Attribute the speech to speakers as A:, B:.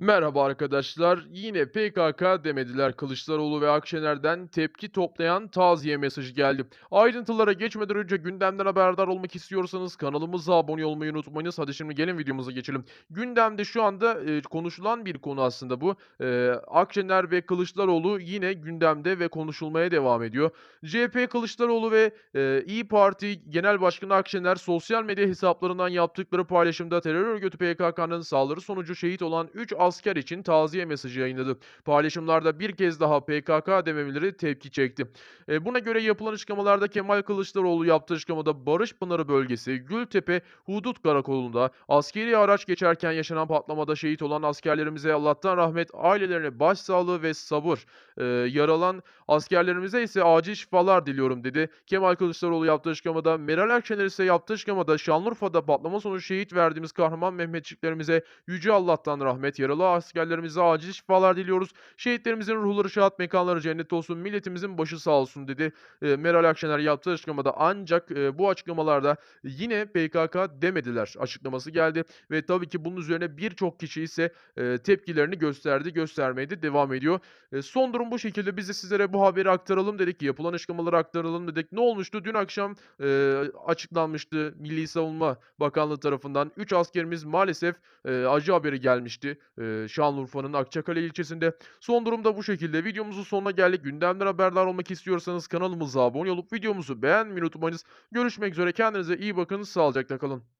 A: Merhaba arkadaşlar. Yine PKK demediler. Kılıçdaroğlu ve Akşener'den tepki toplayan taziye mesajı geldi. Ayrıntılara geçmeden önce gündemden haberdar olmak istiyorsanız kanalımıza abone olmayı unutmayınız. Hadi şimdi gelin videomuza geçelim. Gündemde şu anda e, konuşulan bir konu aslında bu. E, Akşener ve Kılıçdaroğlu yine gündemde ve konuşulmaya devam ediyor. CHP Kılıçdaroğlu ve e, İyi Parti Genel Başkanı Akşener sosyal medya hesaplarından yaptıkları paylaşımda terör örgütü PKK'nın saldırı sonucu şehit olan 3 asker için taziye mesajı yayınladı. Paylaşımlarda bir kez daha PKK dememeleri tepki çekti. E, buna göre yapılan açıklamalarda Kemal Kılıçdaroğlu yaptığı açıklamada Barış Pınarı bölgesi Gültepe Hudut Karakolu'nda askeri araç geçerken yaşanan patlamada şehit olan askerlerimize Allah'tan rahmet, ailelerine başsağlığı ve sabır. E, yaralan askerlerimize ise acil şifalar diliyorum dedi. Kemal Kılıçdaroğlu yaptığı açıklamada Meral Akşener ise yaptığı açıklamada Şanlıurfa'da patlama sonucu şehit verdiğimiz kahraman Mehmetçiklerimize Yüce Allah'tan rahmet, yaralı askerlerimize acil şifalar diliyoruz. Şehitlerimizin ruhları şahat mekanları cennet olsun, milletimizin başı sağ olsun dedi. Eee, Meral Akşener yaptığı açıklamada ancak eee, bu açıklamalarda yine PKK demediler açıklaması geldi ve tabii ki bunun üzerine birçok kişi ise eee, tepkilerini gösterdi, göstermeye de devam ediyor. Eee, son durum bu şekilde. Biz de sizlere bu haberi aktaralım dedik, yapılan açıklamaları aktaralım dedik. Ne olmuştu? Dün akşam eee, açıklanmıştı Milli Savunma Bakanlığı tarafından 3 askerimiz maalesef eee, acı haberi gelmişti. Eee, Şanlıurfa'nın Akçakale ilçesinde. Son durum da bu şekilde. Videomuzun sonuna geldik. Gündemden haberdar olmak istiyorsanız kanalımıza abone olup videomuzu beğenmeyi unutmayınız. Görüşmek üzere. Kendinize iyi bakın. Sağlıcakla kalın.